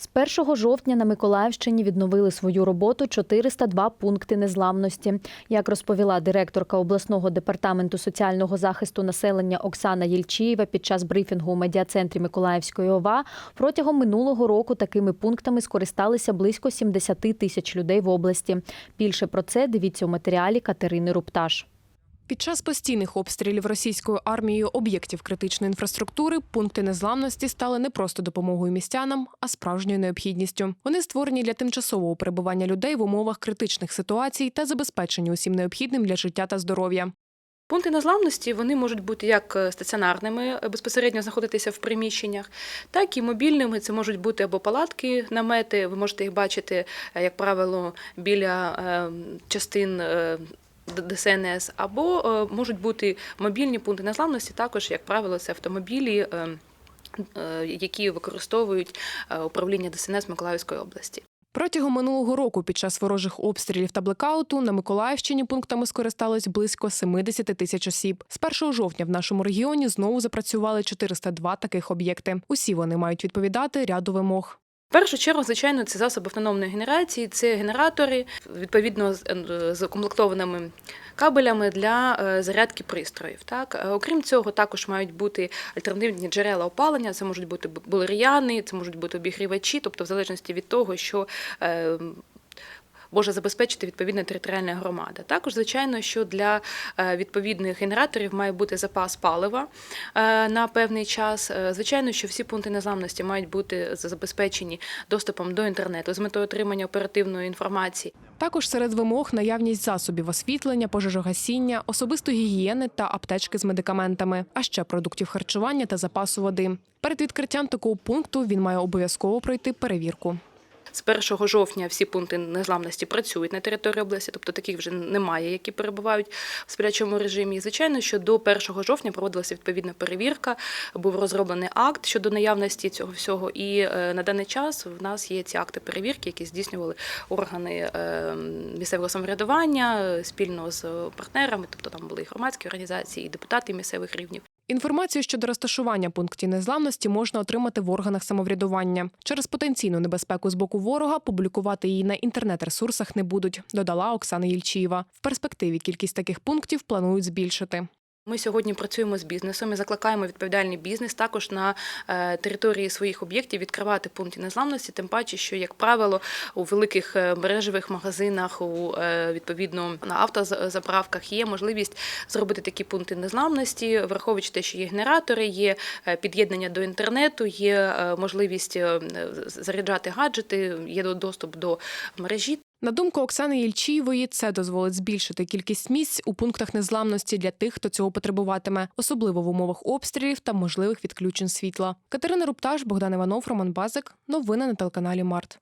З 1 жовтня на Миколаївщині відновили свою роботу 402 пункти незламності. Як розповіла директорка обласного департаменту соціального захисту населення Оксана Єльчієва під час брифінгу у медіа-центрі Миколаївської ОВА, протягом минулого року такими пунктами скористалися близько 70 тисяч людей в області. Більше про це дивіться у матеріалі Катерини Рупташ. Під час постійних обстрілів російською армією об'єктів критичної інфраструктури пункти незламності стали не просто допомогою містянам, а справжньою необхідністю. Вони створені для тимчасового перебування людей в умовах критичних ситуацій та забезпечення усім необхідним для життя та здоров'я. Пункти незламності вони можуть бути як е, стаціонарними, е, безпосередньо знаходитися в приміщеннях, так і мобільними. Це можуть бути або палатки, намети. Ви можете їх бачити, е, як правило, біля е, частин. ДСНС, або е, можуть бути мобільні пункти незламності, також, як правило, це автомобілі, е, е, які використовують управління ДСНС Миколаївської області. Протягом минулого року під час ворожих обстрілів та блекауту на Миколаївщині пунктами скористалось близько 70 тисяч осіб. З 1 жовтня в нашому регіоні знову запрацювали 402 таких об'єкти. Усі вони мають відповідати ряду вимог. В першу чергу, звичайно, це засоби автономної генерації, це генератори, відповідно з- е, укомплектованими кабелями для е, зарядки пристроїв. Так? Е, Окрім цього, також мають бути альтернативні джерела опалення, це можуть бути булер'яни, це можуть бути обігрівачі, тобто в залежності від того, що може забезпечити відповідна територіальна громада. Також, звичайно, що для е, відповідних генераторів має бути запас палива е, на певний час. Е, Звичайно, що всі пункти незламності мають бути забезпечені доступом до інтернету з метою отримання оперативної інформації. Також серед вимог наявність засобів освітлення, пожежогасіння, особистої гігієни та аптечки з медикаментами, а ще продуктів харчування та запасу води. Перед відкриттям такого пункту він має обов'язково пройти перевірку. З 1 жовтня всі пункти незламності працюють на території області, тобто таких вже немає, які перебувають в сплячому режимі. І, звичайно, що до 1 жовтня проводилася відповідна перевірка, був розроблений акт щодо наявності цього всього. І е, на даний час в нас є ці акти перевірки, які здійснювали органи е, місцевого самоврядування е, спільно з партнерами, тобто там були і громадські організації, і депутати місцевих рівнів. Інформацію щодо розташування пунктів незламності можна отримати в органах самоврядування. Через потенційну небезпеку з боку ворога публікувати її на інтернет-ресурсах не будуть, додала Оксана Єльчієва. В перспективі кількість таких пунктів планують збільшити. Ми сьогодні працюємо з бізнесом і закликаємо відповідальний бізнес також на е, території своїх об'єктів відкривати пункти незламності, тим паче, що, як правило, у великих е, мережевих магазинах, у е, відповідно на автозаправках є можливість зробити такі пункти незламності, враховуючи те, що є генератори, є під'єднання до інтернету, є можливість заряджати гаджети, є доступ до мережі. На думку Оксани Єльчієвої, це дозволить збільшити кількість місць у пунктах незламності для тих, хто цього потребуватиме, особливо в умовах обстрілів та можливих відключень світла. Катерина Рупташ, Богдан Іванов, Роман Базик. Новини на телеканалі Март.